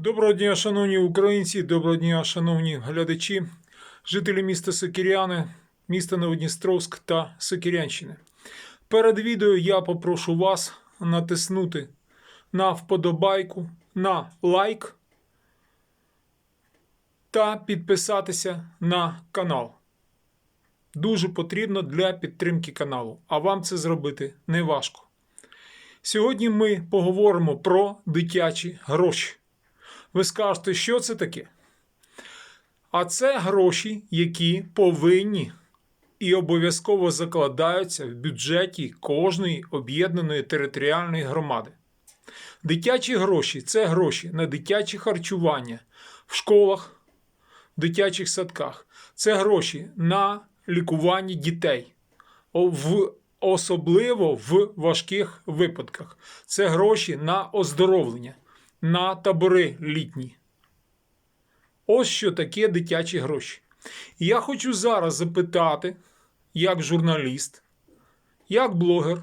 Доброго дня, шановні українці, доброго дня, шановні глядачі, жителі міста Сокіряни, міста Новодністровськ та Сокірянщини. Перед відео я попрошу вас натиснути на вподобайку, на лайк та підписатися на канал. Дуже потрібно для підтримки каналу, а вам це зробити не важко. Сьогодні ми поговоримо про дитячі гроші. Ви скажете, що це таке? А це гроші, які повинні і обов'язково закладаються в бюджеті кожної об'єднаної територіальної громади. Дитячі гроші це гроші на дитяче харчування в школах, дитячих садках. Це гроші на лікування дітей, в, особливо в важких випадках. Це гроші на оздоровлення, на табори літні. Ось що таке дитячі гроші. Я хочу зараз запитати, як журналіст, як блогер,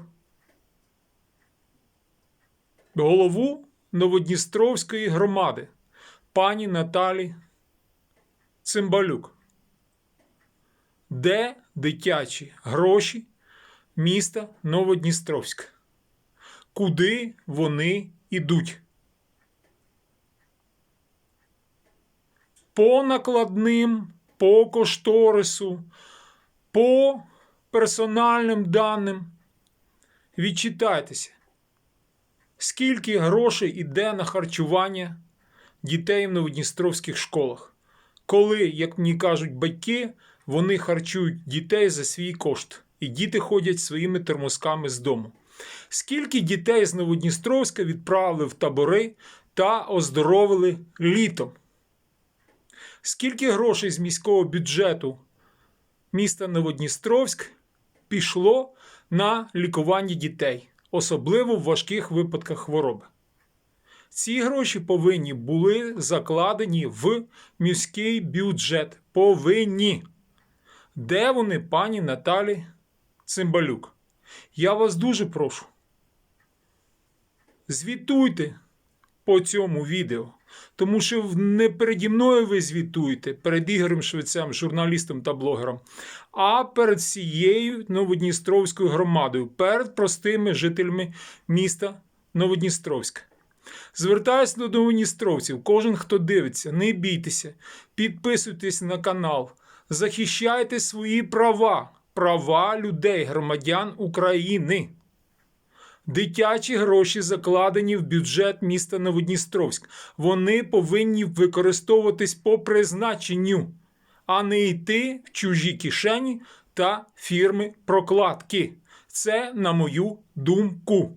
голову Новодністровської громади, пані Наталі Цимбалюк. Де дитячі гроші міста Новодністровськ? Куди вони йдуть? По накладним, по кошторису, по персональним даним. Відчитайтеся, скільки грошей йде на харчування дітей в новодністровських школах, коли, як мені кажуть батьки, вони харчують дітей за свій кошт, і діти ходять своїми термосками з дому. Скільки дітей з Новодністровська відправили в табори та оздоровили літом? Скільки грошей з міського бюджету міста Новодністровськ пішло на лікування дітей, особливо в важких випадках хвороби? Ці гроші повинні були закладені в міський бюджет. Повинні. Де вони, пані Наталі Цимбалюк? Я вас дуже прошу. Звітуйте по цьому відео. Тому що не переді мною ви звітуєте, перед Ігорем Швецем, журналістом та блогером, а перед всією Новодністровською громадою, перед простими жителями міста Новодністровська. Звертаюся до новодністровців, кожен, хто дивиться, не бійтеся, підписуйтесь на канал, захищайте свої права, права людей, громадян України. Дитячі гроші закладені в бюджет міста Новодністровськ. Вони повинні використовуватись по призначенню, а не йти в чужі кишені та фірми прокладки. Це на мою думку.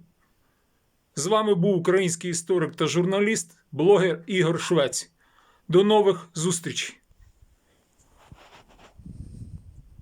З вами був український історик та журналіст, блогер Ігор Швець. До нових зустрічей!